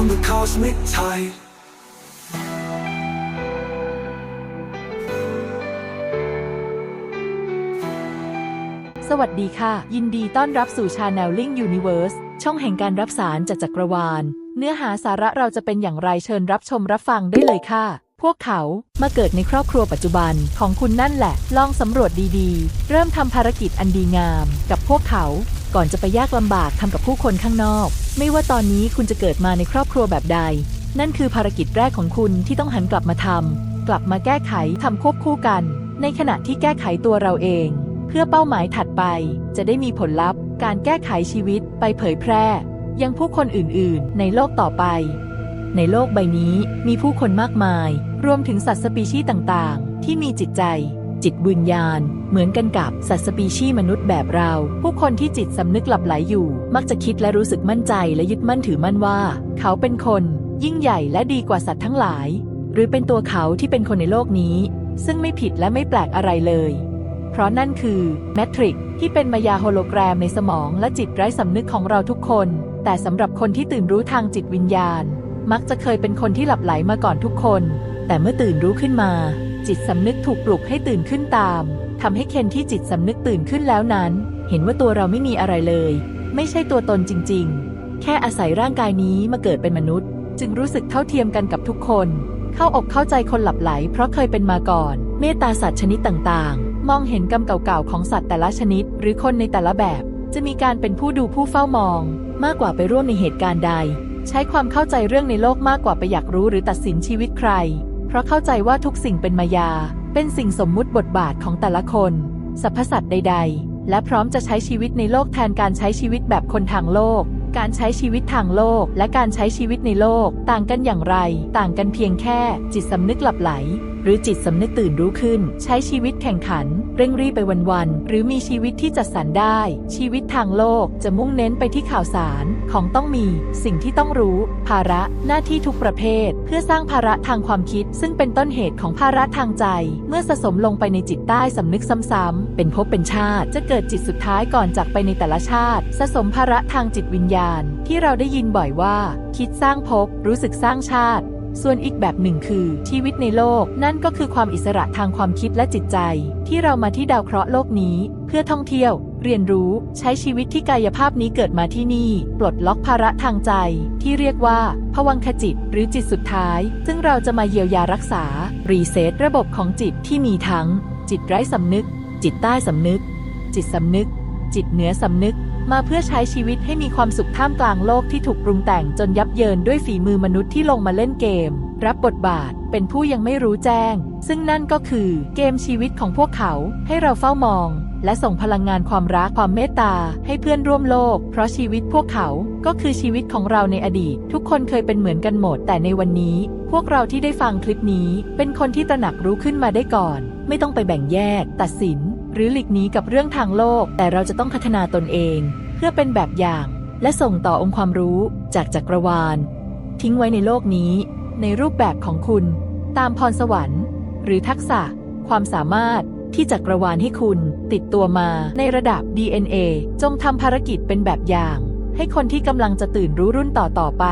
on the cosmic tide สวัสดีค่ะ ยินดีต้อนรับสู่ชาแนลลิงยูนิเวิร์สช่องแห่งการรับสารจากจักรวาล เนื้อหาสาระเราจะเป็นอย่างไรเชิญรับชมรับฟังได้เลยค่ะ พวกเขามาเกิดในครอบครัวปัจจุบันของคุณนั่นแหละ ลองสำรวจดีๆ เริ่มทำภารกิจอันดีงามกับพวกเขา ก่อนจะไปยากลำบากทำกับผู้คนข้างนอก ไม่ว่าตอนนี้คุณจะเกิดมาในครอบครัวแบบใด นั่นคือภารกิจแรกของคุณที่ต้องหันกลับมาทำกลับมาแก้ไขทำควบคู่กัน ในขณะที่แก้ไขตัวเราเอง เพื่อเป้าหมายถัดไป จะได้มีผลลัพธ์ การแก้ไขชีวิตไปเผยแพร่ ยังผู้คนอื่น ๆ ในโลกต่อไป ในโลกใบนี้มีผู้คนมากมาย รวมถึงสัตว์สปีชีส์ต่าง ๆ ที่มีจิตใจ จิตวิญญาณ เหมือนกันกับสัตว์สปีชีมนุษย์แบบเรา ผู้คนที่จิตสำนึกหลับไหลอยู่ มักจะคิดและรู้สึกมั่นใจและยึดมั่นถือมั่นว่า เขาเป็นคน ยิ่งใหญ่และดีกว่าสัตว์ทั้งหลาย หรือเป็นตัวเขาที่เป็นคนในโลกนี้ ซึ่งไม่ผิดและไม่แปลกอะไรเลย เพราะนั่นคือแมทริกที่เป็นมายาโฮโลแกรมในสมองและจิตไร้สำนึกของเราทุกคน แต่สำหรับคนที่ตื่นรู้ทางจิตวิญญาณ มักจะเคยเป็นคนที่หลับไหลมาก่อนทุกคน แต่เมื่อตื่นรู้ขึ้นมา จิตสำนึกถูกปลุกให้ตื่นขึ้นตาม ทำให้เคนที่จิตสำนึกตื่นขึ้นแล้วนั้น เห็นว่าตัวเราไม่มีอะไรเลย ไม่ใช่ตัวตนจริง ๆ แค่อาศัยร่างกายนี้มาเกิดเป็นมนุษย์ จึงรู้สึกเท่าเทียมกันกับทุกคน เข้าอกเข้าใจคนหลับไหล เพราะเคยเป็นมาก่อน เมตตาสัตว์ชนิดต่างๆ มองเห็นกรรมเก่าๆของสัตว์แต่ละชนิด หรือคนในแต่ละแบบ จะมีการเป็นผู้ดูผู้เฝ้ามอง มากกว่าไปร่วมในเหตุการณ์ใด ใช้ความเข้าใจเรื่องในโลกมากกว่าไปอยากรู้หรือตัดสินชีวิตใคร เพราะเข้าใจว่าทุกสิ่งเป็นมายา เป็นสิ่งสมมุติบทบาทของแต่ละคนสรรพสัตว์ใด ๆ และพร้อมจะใช้ชีวิตในโลกแทนการใช้ชีวิตแบบคนทางโลก การใช้ชีวิตทางโลก และการใช้ชีวิตในโลก ต่างกันอย่างไร ต่างกันเพียงแค่ จิตสำนึกหลับไหล หรือจิตสำนึกตื่นรู้ขึ้น ใช้ชีวิตแข่งขัน เร่งรีบไปวันๆ หรือมีชีวิตที่จัดสรรได้ ชีวิตทางโลกจะมุ่งเน้นไปที่ข่าวสารของต้องมี สิ่งที่ต้องรู้ ภาระหน้าที่ทุกประเภท เพื่อสร้างภาระทางความคิด ซึ่งเป็นต้นเหตุของภาระทางใจ เมื่อสะสมลงไปในจิตใต้สำนึกซ้ำๆเป็นภพเป็นชาติ จะเกิดจิตสุดท้ายก่อนจากไปในแต่ละชาติ สะสมภาระทางจิตวิญญาณ ที่เราได้ยินบ่อยว่า คิดสร้างภพรู้สึกสร้างชาติ ส่วนอีกแบบหนึ่งคือ ชีวิตในโลก นั่นก็คือความอิสระทางความคิดและจิตใจ ที่เรามาที่ดาวเคราะห์โลกนี้ เพื่อท่องเที่ยว เรียนรู้ ใช้ชีวิตที่กายภาพนี้เกิดมาที่นี่ ปลดล็อกภาระทางใจ ที่เรียกว่าภวังคจิต หรือจิตสุดท้าย ซึ่งเราจะมาเยียวยารักษา รีเซ็ตระบบของจิตที่มีทั้ง จิตไร้สำนึก จิตใต้สำนึก จิตสำนึก จิตเหนือสำนึก มาเพื่อใช้ชีวิตให้มีความสุขท่ามกลางโลกที่ถูกปรุงแต่งจนยับเยินด้วยฝีมือมนุษย์ที่ลงมาเล่นเกม รับบทบาทเป็นผู้ยังไม่รู้แจ้ง ซึ่งนั่นก็คือเกมชีวิตของพวกเขาให้เราเฝ้ามอง และส่งพลังงานความรักความเมตตาให้เพื่อนร่วมโลก เพราะชีวิตพวกเขาก็คือชีวิตของเราในอดีต ทุกคนเคยเป็นเหมือนกันหมด แต่ในวันนี้ พวกเราที่ได้ฟังคลิปนี้ เป็นคนที่ตระหนักรู้ขึ้นมาได้ก่อน ไม่ต้องไปแบ่งแยก ตัดสิน หรือหลีกหนีกับเรื่องทางโลก แต่เราจะต้องพัฒนาตนเอง เพื่อเป็นแบบอย่าง และส่งต่อองค์ความรู้จากจักรวาล ทิ้งไว้ในโลกนี้ ในรูปแบบของคุณ ตามพรสวรรค์ หรือทักษะ ความสามารถที่จักรวาลให้คุณติดตัวมาในระดับ DNA จงทำภารกิจเป็นแบบอย่าง ให้คนที่กำลังจะตื่นรู้รุ่นต่อต่อไป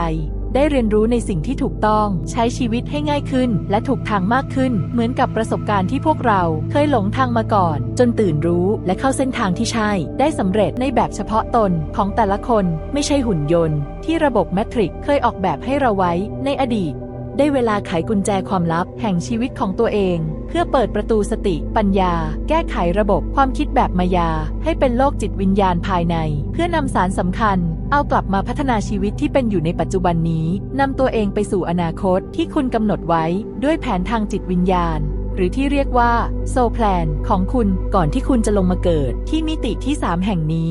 ได้เรียนรู้ในสิ่งที่ถูกต้อง ใช้ชีวิตให้ง่ายขึ้น และถูกทางมากขึ้น เหมือนกับประสบการณ์ที่พวกเราเคยหลงทางมาก่อน จนตื่นรู้และเข้าเส้นทางที่ใช่ ได้สำเร็จในแบบเฉพาะตนของแต่ละคนไม่ใช่หุ่นยนต์ ที่ระบบแมทริกเคยออกแบบให้เราไว้ในอดีต ได้เวลาไขกุญแจความลับแห่งชีวิตของตัวเอง เพื่อเปิดประตูสติ ปัญญา แก้ไขระบบความคิดแบบมายา ให้เป็นโลกจิตวิญญาณภายใน เพื่อนำสารสำคัญ เอากลับมาพัฒนาชีวิตที่เป็นอยู่ในปัจจุบันนี้นำตัวเองไปสู่อนาคตที่คุณกำหนดไว้ ด้วยแผนทางจิตวิญญาณหรือที่เรียกว่าโซแพลนของคุณก่อนที่คุณจะลงมาเกิดที่มิติที่ 3 แห่งนี้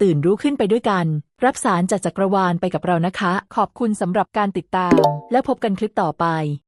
ตื่นรู้ขึ้นไปด้วยกัน รับสารจากจักรวาลไปกับเรานะคะ ขอบคุณสำหรับการติดตาม และพบกันคลิปต่อไป